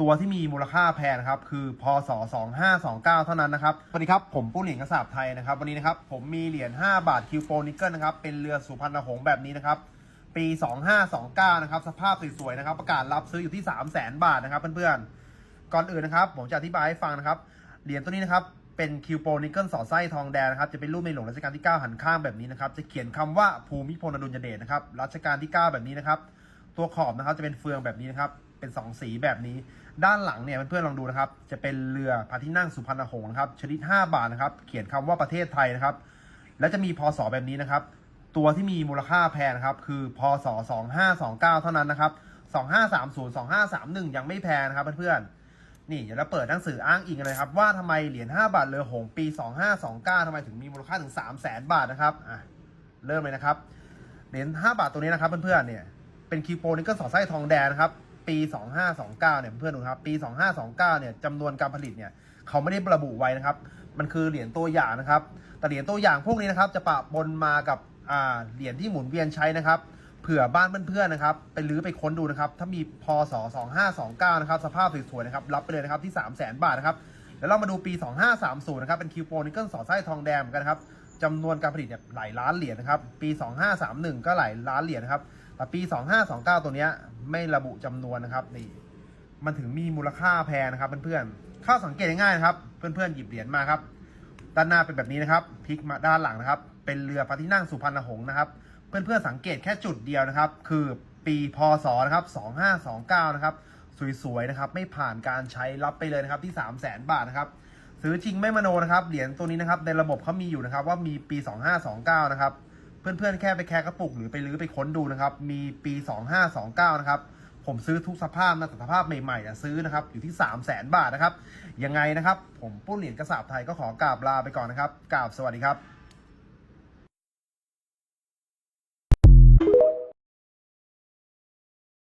ตัวที่มีมูลค่าแพงครับ คือพศ 2529 เท่านั้นนะครับสวัสดีครับ ผมปุ้เหรียญกระสาบไทยนะครับ วันนี้นะครับ ผมมีเหรียญ 5 บาทคิวโปนิกเกิลนะครับ เป็นเรือสุพรรณหงส์แบบนี้นะครับ ปี 2529 นะครับ สภาพสวยๆนะครับ ประกาศรับซื้ออยู่ที่ 3 0 0 0 0 0 บาทนะครับเพื่อนๆ ก่อนอื่นนะครับ ผมจะอธิบายให้ฟังนะครับ เหรียญตัวนี้นะครับ เป็นคิวโปนิกเกิลสอดไส้ทองแดงนะครับ จะเป็นรูปในหลวงรัชกาลที่ 9 หันข้างแบบนี้นะครับ จะเขียนคำว่าภูมิพลอดุลยเดชนะครับ รัชกาลที่ 9 แบบนี้นะครับ ตัวขอบนะครับ จะเป็นเฟืองแบบนี้นะครับ เป็น 2 สีแบบนี้ ด้านหลังเนี่ยเพื่อนๆลองดูนะครับ จะเป็นเรือพระที่นั่งสุพรรณหงส์นะครับ ชนิด 5 บาทนะครับ เขียนคำว่าประเทศไทยนะครับ แล้วจะมีพศแบบนี้นะครับ ตัวที่มีมูลค่าแพงนะครับคือพศ 2529 เท่านั้นนะครับ 2530 2531 ยังไม่แพงนะครับเพื่อนๆนี่เดี๋ยวเราเปิดหนังสืออ้างอิงกันเลยครับ ว่าทำไมเหรียญ5บาทเรือหงส์ปี 2529ทำไมถึงมีมูลค่าถึง 3 0 0 0 0 0บาทนะครับอะเริ่มเลยนะครับ เหรียญ5บาทตัวนี้นะครับเพื่อนๆเนี่ยเป็นคิวโปนิกเกิลสอดไส้ทองแดงนะครับ ปี 2529 เนี่ยเพื่อนๆดูนครับ ปี 2529 เนี่ยจำนวนการผลิตเนี่ยเขาไม่ได้ระบุไว้นะครับ มันคือเหรียญตัวอย่างนะครับ แต่เหรียญตัวอย่างพวกนี้นะครับ จะปะปนมากับอ่าเหรียญที่หมุนเวียนใช้นะครับ เผื่อบ้านเพื่อนๆนะครับ ไปรื้อไปค้นดูนะครับ ถ้ามีพศ 2529 นะครับ สภาพสวยๆนะครับ รับไปเลยนะครับที่ 3 0 0 0 0 0 บาทนะครับ แล้วเรามาดูปี 2530 นะครับ เป็นคิวโปนิเกิลสอดไส้ทองแดงเหมือนกันนะครับจำนวนการผลิตเนี่ยหลายล้านเหรียญนะครับ ปี 2531 ก็หลายล้านเหรียญนะครับ แต่ปี 2529 ตัวเนี้ยไม่ระบุจำนวนนะครับนี่มันถึงมีมูลค่าแพงนะครับเพื่อนๆเข้าสังเกตง่ายๆนะครับ เพื่อนๆหยิบเหรียญมาครับ ด้านหน้าเป็นแบบนี้นะครับพลิกมาด้านหลังนะครับ เป็นเรือพระที่นั่งสุพรรณหงส์นะครับ เพื่อนๆสังเกตแค่จุดเดียวนะครับ คือปีพศนะครับ2529 นะครับสวยๆนะครับ ไม่ผ่านการใช้รับไปเลยนะครับที่ 3 0 0 0 0 0 บาทนะครับซื้อจริงไม่มโนนะครับเหรียญตัวนี้นะครับในระบบเขามีอยู่นะครับว่ามีปี 2529 นะครับ เพื่อนๆ แค่ไปแคร์กระปุกหรือไปรื้อไปค้นดูนะครับ มีปี 2529 นะครับ ผมซื้อทุกสภาพนะแต่สภาพใหม่ๆนะซื้อนะครับ อยู่ที่ 3 0 0 0 0 0 บาทนะครับ ยังไงนะครับ ผมปุ้นเหรียญกระสาบไทยก็ขอกราบลาไปก่อนนะครับกราบสวัสดีครับ